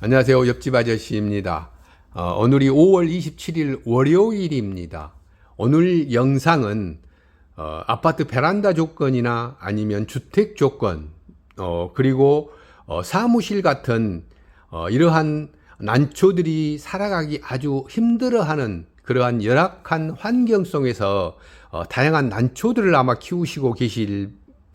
안녕하세요. 옆집 아저씨입니다. 어, 오늘이 5월 27일 월요일입니다. 오늘 영상은 어, 아파트 베란다 조건이나 아니면 주택 조건, 어, 그리고 어, 사무실 같은 어, 이러한 난초들이 살아가기 아주 힘들어하는 그러한 열악한 환경 속에서 어, 다양한 난초들을 아마 키우시고 계실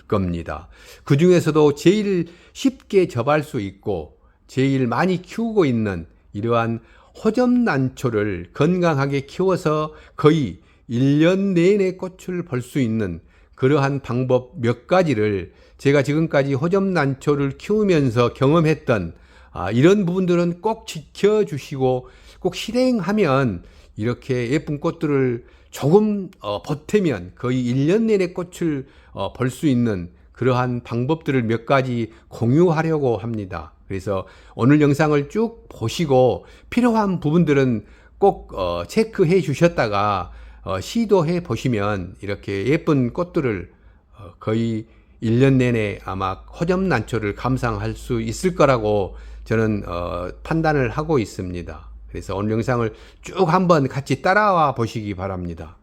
겁니다. 그 중에서도 제일 쉽게 접할 수 있고 제일 많이 키우고 있는 이러한 호접난초를 건강하게 키워서 거의 1년 내내 꽃을 볼수 있는 그러한 방법 몇 가지를 제가 지금까지 호접난초를 키우면서 경험했던 아, 이런 부분들은 꼭 지켜주시고 꼭 실행하면 이렇게 예쁜 꽃들을 조금 어, 보태면 거의 1년 내내 꽃을 어, 볼수 있는 그러한 방법들을 몇 가지 공유하려고 합니다. 그래서 오늘 영상을 쭉 보시고 필요한 부분들은 꼭 어, 체크해 주셨다가 어, 시도해 보시면 이렇게 예쁜 꽃들을 어, 거의 1년 내내 아마 호접난초를 감상할 수 있을 거라고 저는 어, 판단을 하고 있습니다. 그래서 오늘 영상을 쭉 한번 같이 따라와 보시기 바랍니다.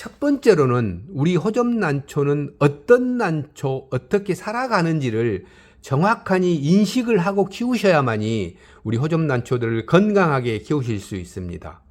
첫 번째로는 우리 호접 난초는 어떤 난초, 어떻게 살아가는지를 정확하니 인식을 하고 키우셔야만이 우리 호접 난초들을 건강하게 키우실 수 있습니다.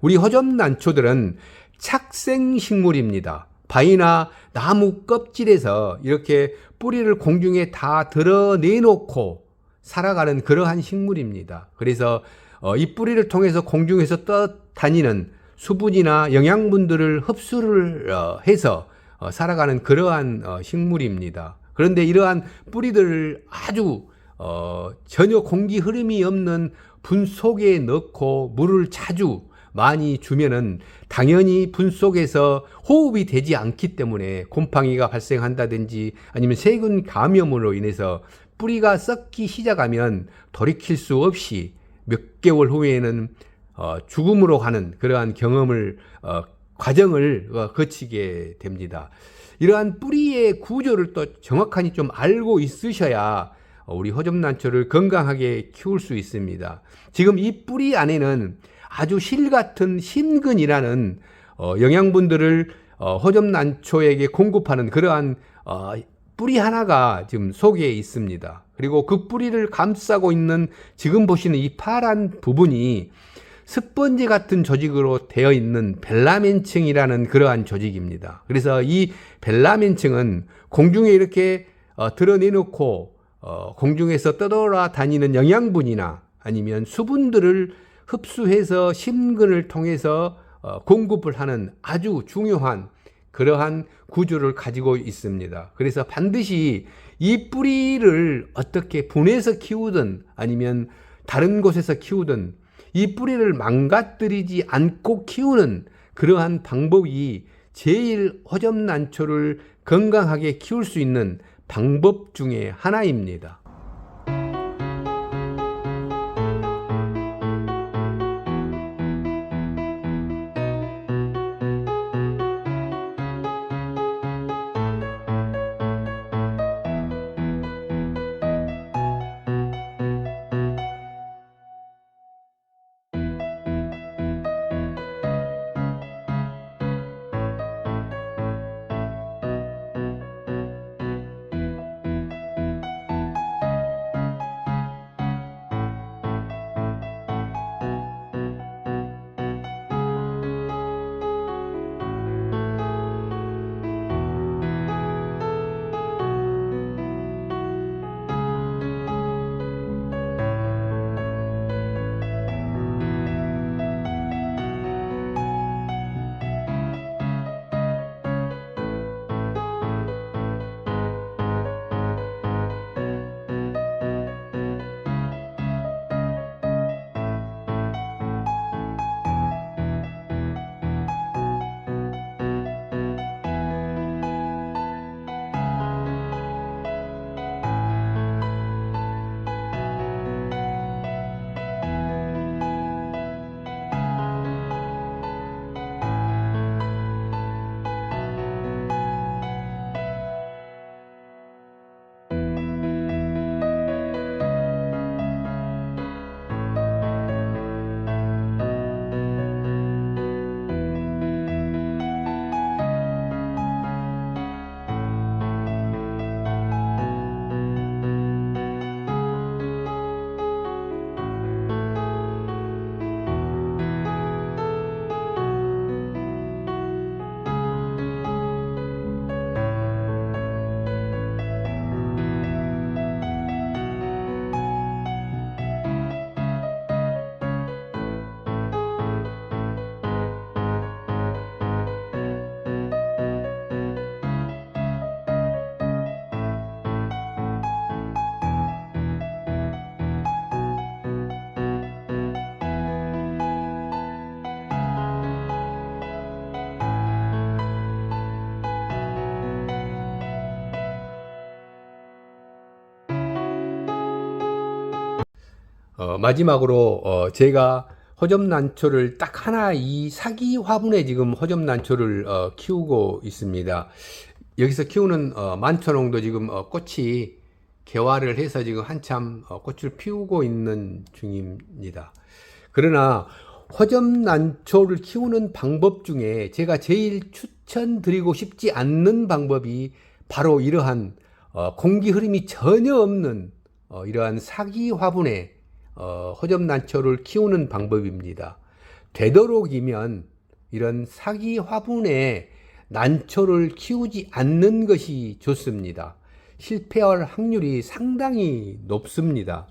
우리 호접 난초들은 착생식물입니다. 바위나 나무 껍질에서 이렇게 뿌리를 공중에 다 드러내놓고 살아가는 그러한 식물입니다. 그래서 어, 이 뿌리를 통해서 공중에서 떠다니는 수분이나 영양분들을 흡수를 어, 해서 어, 살아가는 그러한 어, 식물입니다. 그런데 이러한 뿌리들을 아주 어, 전혀 공기 흐름이 없는 분 속에 넣고 물을 자주 많이 주면은 당연히 분 속에서 호흡이 되지 않기 때문에 곰팡이가 발생한다든지 아니면 세균 감염으로 인해서 뿌리가 썩기 시작하면 돌이킬 수 없이 몇 개월 후에는 어, 죽음으로 가는 그러한 경험을 어, 과정을 어, 거치게 됩니다. 이러한 뿌리의 구조를 또 정확하니 좀 알고 있으셔야 어, 우리 호접난초를 건강하게 키울 수 있습니다. 지금 이 뿌리 안에는 아주 실 같은 심근이라는 어, 영양분들을 어, 호접난초에게 공급하는 그러한 어, 뿌리 하나가 지금 속에 있습니다. 그리고 그 뿌리를 감싸고 있는 지금 보시는 이 파란 부분이 스펀지 같은 조직으로 되어 있는 벨라멘층이라는 그러한 조직입니다. 그래서 이 벨라멘층은 공중에 이렇게 어, 드러내놓고 어, 공중에서 떠돌아다니는 영양분이나 아니면 수분들을 흡수해서 심근을 통해서 어, 공급을 하는 아주 중요한 그러한 구조를 가지고 있습니다. 그래서 반드시 이 뿌리를 어떻게 분해서 키우든 아니면 다른 곳에서 키우든 이 뿌리를 망가뜨리지 않고 키우는 그러한 방법이 제일 호접난초를 건강하게 키울 수 있는 방법 중에 하나입니다. 어, 마지막으로 어, 제가 허접난초를 딱 하나 이 사기 화분에 지금 허접난초를 어, 키우고 있습니다. 여기서 키우는 어, 만초농도 지금 어, 꽃이 개화를 해서 지금 한참 어, 꽃을 피우고 있는 중입니다. 그러나 허접난초를 키우는 방법 중에 제가 제일 추천드리고 싶지 않는 방법이 바로 이러한 어, 공기 흐름이 전혀 없는 어, 이러한 사기 화분에 어, 허접난초를 키우는 방법입니다. 되도록이면 이런 사기 화분에 난초를 키우지 않는 것이 좋습니다. 실패할 확률이 상당히 높습니다.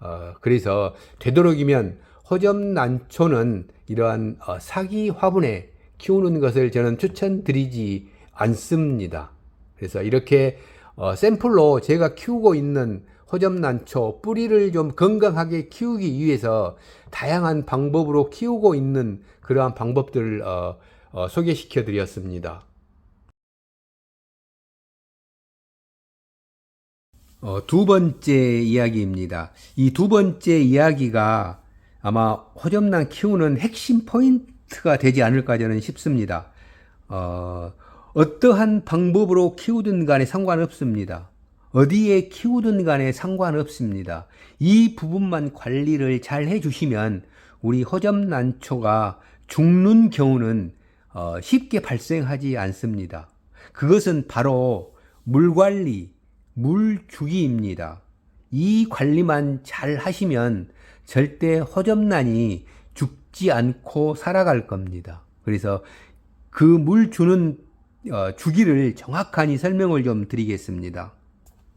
어, 그래서 되도록이면 허접난초는 이러한 어, 사기 화분에 키우는 것을 저는 추천드리지 않습니다. 그래서 이렇게 어, 샘플로 제가 키우고 있는 허접난초 뿌리를 좀 건강하게 키우기 위해서 다양한 방법으로 키우고 있는 그러한 방법들을 어, 어, 소개시켜 드렸습니다. 어, 두 번째 이야기입니다. 이 두 번째 이야기가 아마 허접난 키우는 핵심 포인트가 되지 않을까 저는 싶습니다. 어, 어떠한 방법으로 키우든 간에 상관없습니다. 어디에 키우든 간에 상관없습니다. 이 부분만 관리를 잘 해주시면 우리 허접난초가 죽는 경우는 어, 쉽게 발생하지 않습니다. 그것은 바로 물 관리, 물 주기입니다. 이 관리만 잘 하시면 절대 허접난이 죽지 않고 살아갈 겁니다. 그래서 그 물 주는 어, 주기를 정확하니 설명을 좀 드리겠습니다.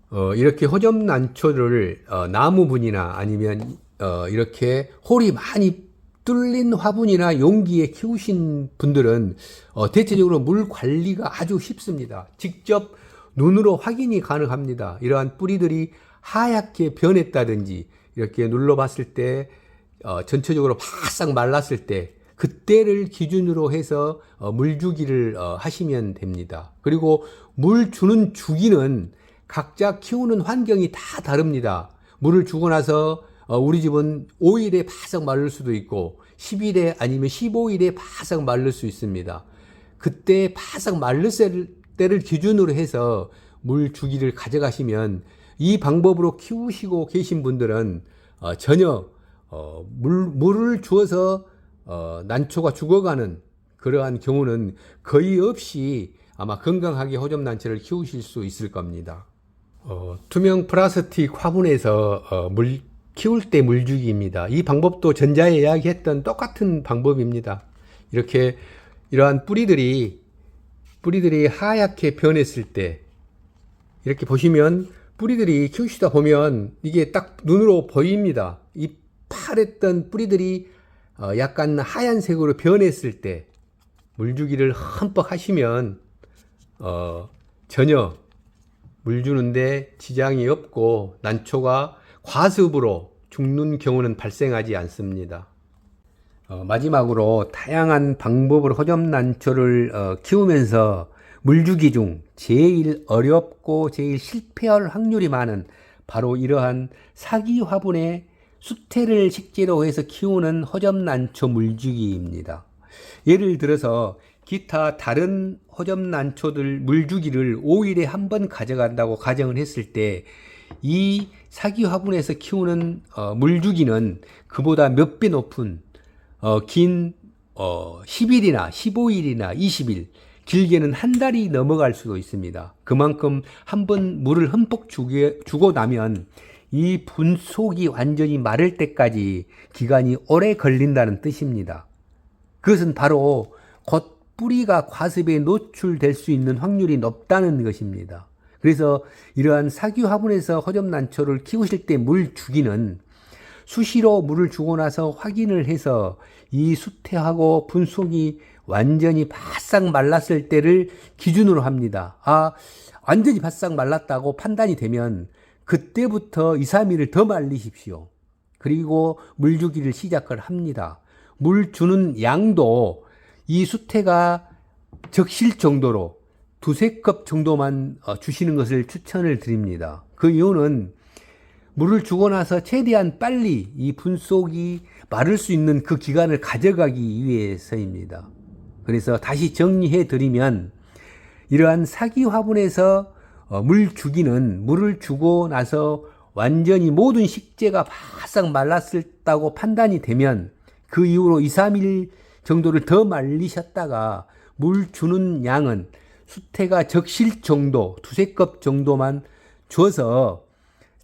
어, 이렇게 허접난초를 어, 나무분이나 아니면 어, 이렇게 홀이 많이 뚫린 화분이나 용기에 키우신 분들은 어, 대체적으로 물 관리가 아주 쉽습니다. 직접 눈으로 확인이 가능합니다. 이러한 뿌리들이 하얗게 변했다든지 이렇게 눌러봤을 때 어, 전체적으로 바싹 말랐을 때 그때를 기준으로 해서 어, 물 주기를 어, 하시면 됩니다. 그리고 물 주는 주기는 각자 키우는 환경이 다 다릅니다. 물을 주고 나서 어, 우리 집은 5일에 바싹 마를 수도 있고 10일에 아니면 15일에 바싹 마를 수 있습니다. 그때 바싹 마를 때를 기준으로 해서 물 주기를 가져가시면 이 방법으로 키우시고 계신 분들은 어, 전혀 어, 물, 물을 주어서 어, 난초가 죽어가는 그러한 경우는 거의 없이 아마 건강하게 호접난초를 키우실 수 있을 겁니다. 어, 투명 플라스틱 화분에서 어, 물 키울 때 물주기입니다. 이 방법도 전자에 이야기했던 똑같은 방법입니다. 이렇게 이러한 뿌리들이 뿌리들이 하얗게 변했을 때 이렇게 보시면 뿌리들이 키우시다 보면 이게 딱 눈으로 보입니다. 이 파랬던 뿌리들이 어, 약간 하얀색으로 변했을 때 물주기를 흠뻑 하시면 어, 전혀 물 주는데 지장이 없고 난초가 과습으로 죽는 경우는 발생하지 않습니다. 어, 마지막으로 다양한 방법으로 허접난초를 어, 키우면서 물주기 중 제일 어렵고 제일 실패할 확률이 많은 바로 이러한 사기 화분의 수태를 식재로 해서 키우는 허접난초 물주기입니다. 예를 들어서 기타 다른 허접난초들 물주기를 5일에 한 번 가져간다고 가정을 했을 때 이 사기 화분에서 키우는 어, 물주기는 그보다 몇 배 높은 어, 긴 어, 10일이나 15일이나 20일 길게는 한 달이 넘어갈 수도 있습니다. 그만큼 한 번 물을 흠뻑 주게, 주고 나면 이 분속이 완전히 마를 때까지 기간이 오래 걸린다는 뜻입니다. 그것은 바로 곧 뿌리가 과습에 노출될 수 있는 확률이 높다는 것입니다. 그래서 이러한 사기 화분에서 허접난초를 키우실 때 물 주기는 수시로 물을 주고 나서 확인을 해서 이 수태하고 분속이 완전히 바싹 말랐을 때를 기준으로 합니다. 아, 완전히 바싹 말랐다고 판단이 되면 그때부터 2, 3일을 더 말리십시오. 그리고 물 주기를 시작을 합니다. 물 주는 양도 이 수태가 적실 정도로 두세 컵 정도만 어, 주시는 것을 추천을 드립니다. 그 이유는 물을 주고 나서 최대한 빨리 이 분속이 마를 수 있는 그 기간을 가져가기 위해서입니다. 그래서 다시 정리해 드리면 이러한 사기 화분에서 어, 물 주기는 물을 주고 나서 완전히 모든 식재가 바싹 말랐다고 판단이 되면 그 이후로 2, 3일 정도를 더 말리셨다가 물 주는 양은 수태가 적실 정도, 두세 컵 정도만 줘서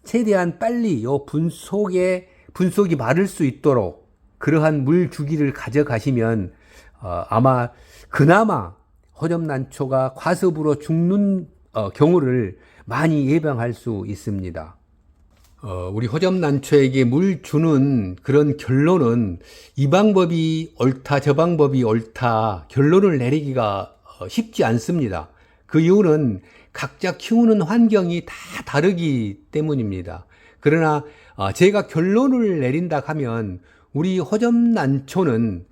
최대한 빨리 요 분속에 분속이 마를 수 있도록 그러한 물 주기를 가져가시면 어, 아마 그나마 허접난초가 과습으로 죽는 어, 경우를 많이 예방할 수 있습니다. 어, 우리 허접난초에게 물 주는 그런 결론은 이 방법이 옳다, 저 방법이 옳다 결론을 내리기가 어, 쉽지 않습니다. 그 이유는 각자 키우는 환경이 다 다르기 때문입니다. 그러나 어, 제가 결론을 내린다 하면 우리 허접난초는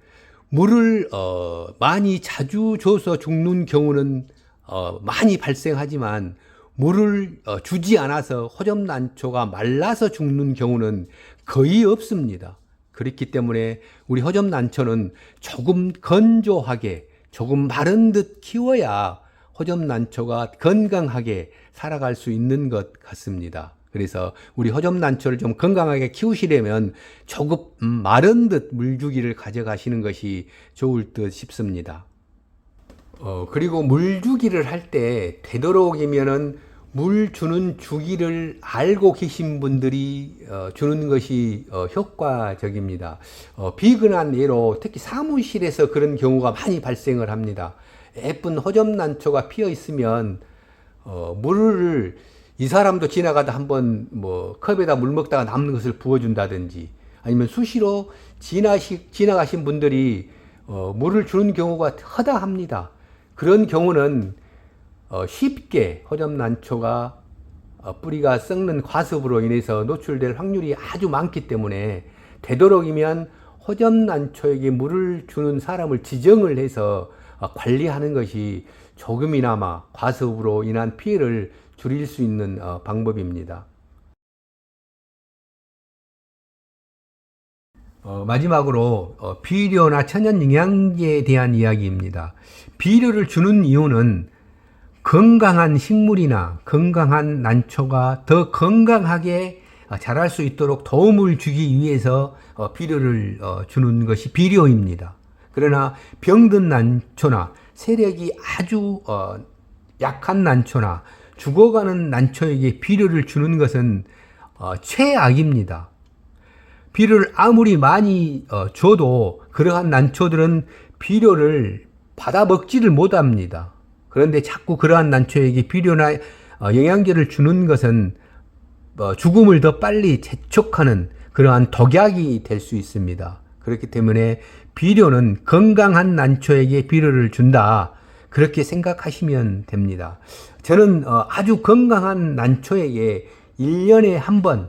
물을 어, 많이 자주 줘서 죽는 경우는 어, 많이 발생하지만 물을 어, 주지 않아서 허접난초가 말라서 죽는 경우는 거의 없습니다. 그렇기 때문에 우리 허접난초는 조금 건조하게 조금 마른 듯 키워야 허접난초가 건강하게 살아갈 수 있는 것 같습니다. 그래서 우리 허접난초를 좀 건강하게 키우시려면 조금 음, 마른 듯 물주기를 가져가시는 것이 좋을 듯 싶습니다. 어, 그리고 물 주기를 할 때 되도록이면은 물 주는 주기를 알고 계신 분들이 어, 주는 것이 어, 효과적입니다. 어, 비근한 예로 특히 사무실에서 그런 경우가 많이 발생을 합니다. 예쁜 허접난초가 피어 있으면 어, 물을 이 사람도 지나가다 한번 뭐 컵에다 물 먹다가 남는 것을 부어준다든지 아니면 수시로 지나시, 지나가신 분들이 어, 물을 주는 경우가 허다합니다. 그런 경우는 어, 쉽게 허접난초가 어, 뿌리가 썩는 과습으로 인해서 노출될 확률이 아주 많기 때문에 되도록이면 허접난초에게 물을 주는 사람을 지정을 해서 어, 관리하는 것이 조금이나마 과습으로 인한 피해를 줄일 수 있는 어, 방법입니다. 어, 마지막으로 어, 비료나 천연 영양제에 대한 이야기입니다. 비료를 주는 이유는 건강한 식물이나 건강한 난초가 더 건강하게 어, 자랄 수 있도록 도움을 주기 위해서 어, 비료를 어, 주는 것이 비료입니다. 그러나 병든 난초나 세력이 아주 어, 약한 난초나 죽어가는 난초에게 비료를 주는 것은 어, 최악입니다. 비료를 아무리 많이 어, 줘도 그러한 난초들은 비료를 받아 먹지를 못합니다. 그런데 자꾸 그러한 난초에게 비료나 어, 영양제를 주는 것은 어, 죽음을 더 빨리 재촉하는 그러한 독약이 될 수 있습니다. 그렇기 때문에 비료는 건강한 난초에게 비료를 준다. 그렇게 생각하시면 됩니다. 저는 어, 아주 건강한 난초에게 1년에 한 번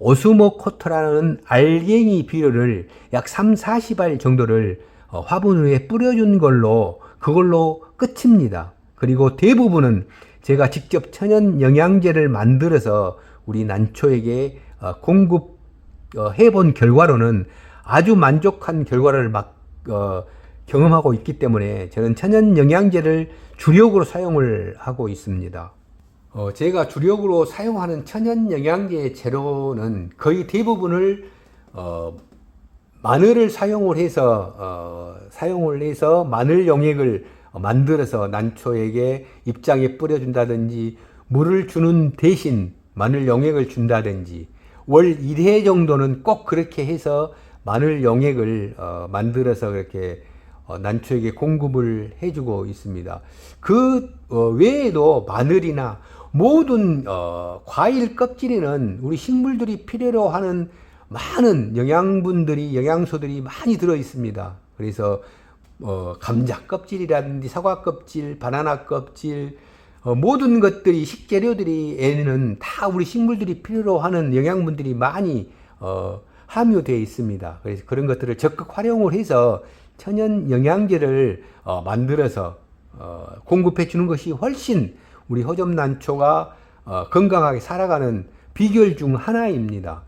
오스모코토라는 알갱이 비료를 약 3, 40알 정도를 어, 화분 위에 뿌려준 걸로 그걸로 끝입니다. 그리고 대부분은 제가 직접 천연 영양제를 만들어서 우리 난초에게 어, 공급해 본 결과로는 아주 만족한 결과를 막 어, 경험하고 있기 때문에 저는 천연 영양제를 주력으로 사용을 하고 있습니다. 어, 제가 주력으로 사용하는 천연 영양제 재료는 거의 대부분을 어, 마늘을 사용을 해서 어, 사용을 해서 마늘 용액을 만들어서 난초에게 입장에 뿌려준다든지 물을 주는 대신 마늘 용액을 준다든지 월 1회 정도는 꼭 그렇게 해서 마늘 용액을 어, 만들어서 그렇게 어, 난초에게 공급을 해주고 있습니다. 그 어, 외에도 마늘이나 모든 어, 과일 껍질에는 우리 식물들이 필요로 하는 많은 영양분들이 영양소들이 많이 들어 있습니다. 그래서 어, 감자 껍질이라든지 사과 껍질, 바나나 껍질 어, 모든 것들이 식재료들이에는 다 우리 식물들이 필요로 하는 영양분들이 많이 어, 함유되어 있습니다. 그래서 그런 것들을 적극 활용을 해서 천연 영양제를 어, 만들어서 어, 공급해 주는 것이 훨씬 우리 허접난초가 어, 건강하게 살아가는 비결 중 하나입니다.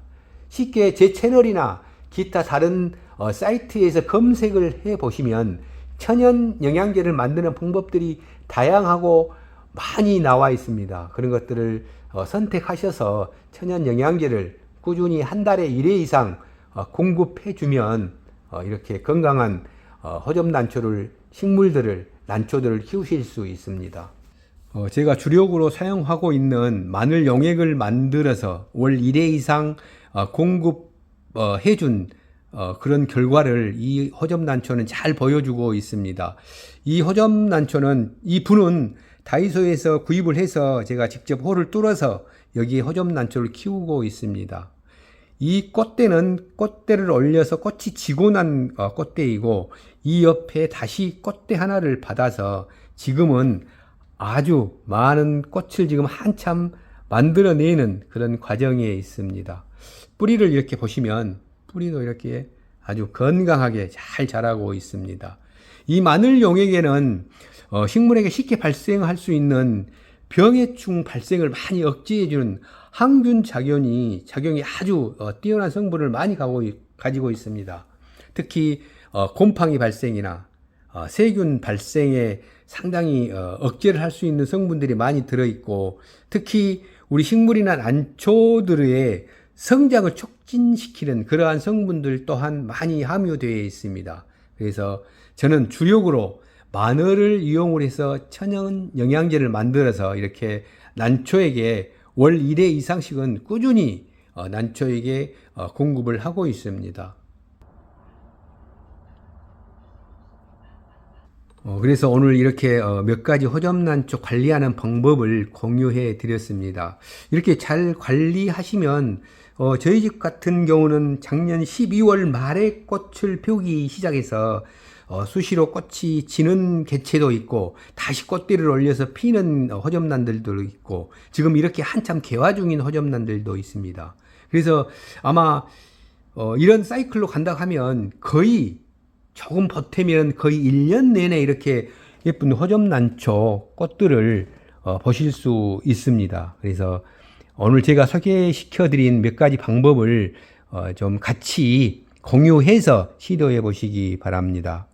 쉽게 제 채널이나 기타 다른 어, 사이트에서 검색을 해 보시면 천연 영양제를 만드는 방법들이 다양하고 많이 나와 있습니다. 그런 것들을 어, 선택하셔서 천연 영양제를 꾸준히 한 달에 1회 이상 어, 공급해 주면 어, 이렇게 건강한 어, 허접 난초를 식물들을 난초들을 키우실 수 있습니다. 어, 제가 주력으로 사용하고 있는 마늘 용액을 만들어서 월 1회 이상 어, 공급 어, 해준 어, 그런 결과를 이 허접난초는 잘 보여주고 있습니다. 이 허접난초는 이 분은 다이소에서 구입을 해서 제가 직접 홀을 뚫어서 여기 허접난초를 키우고 있습니다. 이 꽃대는 꽃대를 올려서 꽃이 지고 난 어, 꽃대이고 이 옆에 다시 꽃대 하나를 받아서 지금은 아주 많은 꽃을 지금 한참 만들어내는 그런 과정에 있습니다. 뿌리를 이렇게 보시면 뿌리도 이렇게 아주 건강하게 잘 자라고 있습니다. 이 마늘 용액에는 어, 식물에게 쉽게 발생할 수 있는 병해충 발생을 많이 억제해주는 항균 작용이 작용이 아주 어, 뛰어난 성분을 많이 가지고 있습니다. 특히 어, 곰팡이 발생이나 어, 세균 발생에 상당히 어, 억제를 할 수 있는 성분들이 많이 들어있고 특히 우리 식물이나 난초들의 성장을 촉진시키는 그러한 성분들 또한 많이 함유되어 있습니다. 그래서 저는 주력으로 마늘을 이용을 해서 천연 영양제를 만들어서 이렇게 난초에게 월 1회 이상씩은 꾸준히 어, 난초에게 어, 공급을 하고 있습니다. 어, 그래서 오늘 이렇게 어, 몇 가지 호접난초 관리하는 방법을 공유해 드렸습니다. 이렇게 잘 관리하시면 어, 저희 집 같은 경우는 작년 12월 말에 꽃을 피우기 시작해서 어, 수시로 꽃이 지는 개체도 있고 다시 꽃대를 올려서 피는 어, 호접난들도 있고 지금 이렇게 한참 개화 중인 호접난들도 있습니다. 그래서 아마 어, 이런 사이클로 간다 하면 거의 조금 버티면 거의 1년 내내 이렇게 예쁜 허접난초 꽃들을 어, 보실 수 있습니다. 그래서 오늘 제가 소개시켜 드린 몇 가지 방법을 어, 좀 같이 공유해서 시도해 보시기 바랍니다.